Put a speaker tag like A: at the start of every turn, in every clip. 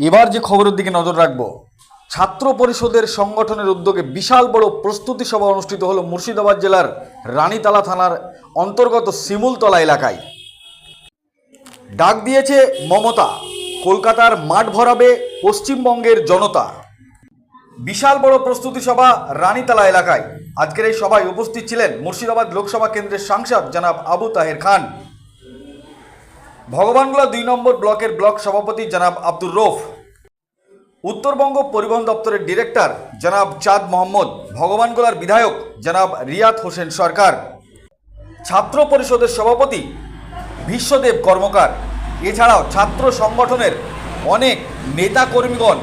A: এবার যে খবরের দিকে নজর রাখব, ছাত্র পরিষদের সংগঠনের উদ্যোগে বিশাল বড় প্রস্তুতি সভা অনুষ্ঠিত হলো মুর্শিদাবাদ জেলার রানীতলা থানার অন্তর্গত শিমুলতলা এলাকায়। ডাক দিয়েছে মমতা, কলকাতার মাঠ ভরাবে পশ্চিমবঙ্গের জনতা। বিশাল বড় প্রস্তুতি সভা রানীতলা এলাকায়। আজকের এই সভায় উপস্থিত ছিলেন মুর্শিদাবাদ লোকসভা কেন্দ্রের সাংসদ জনাব আবু তাহের খান। ভগবানগোলা দুই নম্বর ব্লকের ব্লক সভাপতি জনাব আব্দুর রফ। উত্তরবঙ্গ পরিবহন দপ্তরের ডিরেক্টর জনাব চাঁদ মোহাম্মদ, ভগবানগোলার বিধায়ক জনাব রিয়াদ হোসেন সরকার। ছাত্র পরিষদের সভাপতি বিশ্বদেব কর্মকার। এছাড়াও ছাত্র সংগঠনের অনেক নেতা কর্মীগণ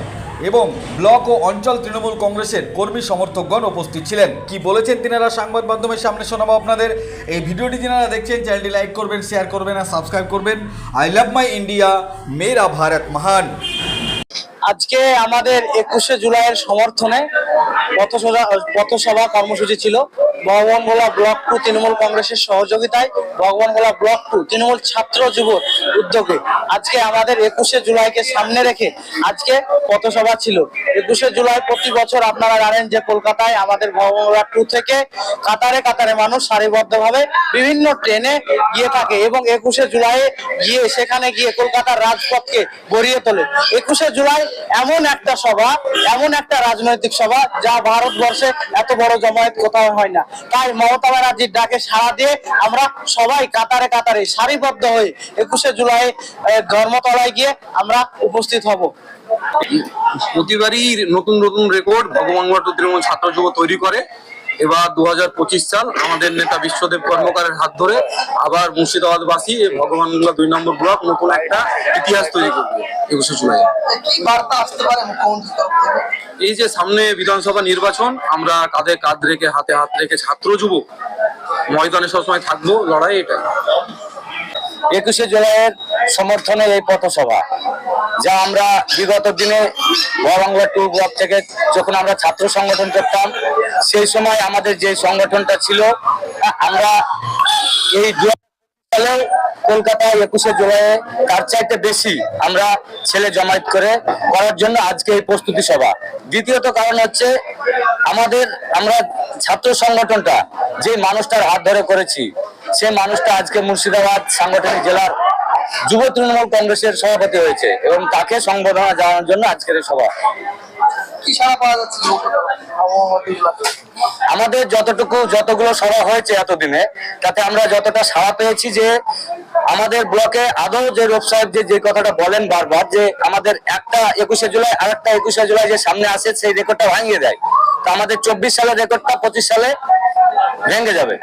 A: এবং ব্লক ও অঞ্চল তৃণমূল কংগ্রেসের কর্মী সমর্থকগণ উপস্থিত ছিলেন। কি বলেছেন তিনারা? সংবাদ মাধ্যমের সামনে শোনাবো আপনাদের। এই ভিডিওটি তিনারা দেখছেন, চ্যানেলটি লাইক করবেন, শেয়ার করবেন আর সাবস্ক্রাইব করবেন। আই লাভ মাই ইন্ডিয়া, মেরা ভারত মহান।
B: আজকে আমাদের একুশে জুলাইয়ের সমর্থনে পথসভা পথসভা কর্মসূচি ছিল। ভগবানগোলা ব্লক টু তৃণমূল কংগ্রেসের সহযোগিতায় ভগবান ভগবানগোলা ব্লক টু তৃণমূল ছাত্র যুব উদ্যোগে আজকে আমাদের একুশে জুলাইকে সামনে রেখে আজকে পথসভা ছিল। একুশে জুলাই প্রতি বছর আপনারা জানেন যে কলকাতায় আমাদের ভগবান ভগবানগোলা টু থেকে কাতারে কাতারে মানুষ সারিবদ্ধভাবে বিভিন্ন ট্রেনে গিয়ে থাকে এবং একুশে জুলাই গিয়ে সেখানে গিয়ে কলকাতার রাজপথকে গড়িয়ে তোলে। একুশে জুলাই এমন একটা সভা, এমন একটা রাজনৈতিক সভা যা ভারতবর্ষে এত বড় জমায়েত কোথাও হয় না। তাই মমতা ব্যানার্জির ডাকে সাড়া দিয়ে আমরা সবাই কাতারে কাতারে সারিবদ্ধ হয়ে একুশে জুলাই ধর্মতলায় গিয়ে আমরা উপস্থিত হব।
C: প্রতিবারই নতুন নতুন রেকর্ড ভগবান তৃণমূল ছাত্র যুব তৈরি করে। এবার দু হাজার পঁচিশ সাল আমাদের নেতা বিশ্বদেব কর্মকারের হাত ধরে আবার মুর্শিদাবাদবাসী এই ভগবানগুলা দুই নম্বর ব্লক নতুন একটা ইতিহাস তৈরি করবে একুশে জুলাই।
D: বার্তা আসতে পারে থেকে?
C: এই যে সামনে বিধানসভা নির্বাচন, আমরা কাঁধে কাঁধ রেখে হাতে হাত রেখে ছাত্র যুবক ময়দানে সবসময় থাকব, লড়াই এটা।
B: একুশে জুলাইয়ের সমর্থনে এই পথসভা, যা আমরা বিগত দিনে বড়বাংলা টু ব্লক থেকে যখন আমরা ছাত্র সংগঠন করতাম, সেই সময় আমাদের যে সংগঠনটা ছিল, আমরা এই সালে কলকাতায় একুশে জুলাই তার চাইতে বেশি আমরা ছেলে জমায়েত করে করার জন্য আজকে এই প্রস্তুতি সভা। দ্বিতীয়ত কারণ হচ্ছে আমাদের আমরা ছাত্র সংগঠনটা যে মানুষটার হাত ধরে করেছি সেই মানুষটা আজকে মুর্শিদাবাদ সাংগঠনিক জেলার যুব তৃণমূল কংগ্রেসের সভাপতি হয়েছে এবং তাকে সংবর্ধনা জানানোর জন্য আজকের এই সভা। আমাদের যতটুকু যতগুলো সভা হয়েছে এতদিনে, তাতে আমরা যতটা সাড়া পেয়েছি যে আমাদের ব্লকে আদৌ যে রূপ সাহেব যে যে কথাটা বলেন বারবার, যে আমাদের একটা একুশে জুলাই আর একটা একুশে জুলাই যে সামনে আসে, সেই রেকর্ডটা ভাঙিয়ে দেয়। তো আমাদের চব্বিশ সালের রেকর্ডটা পঁচিশ সালে ভেঙে যাবে।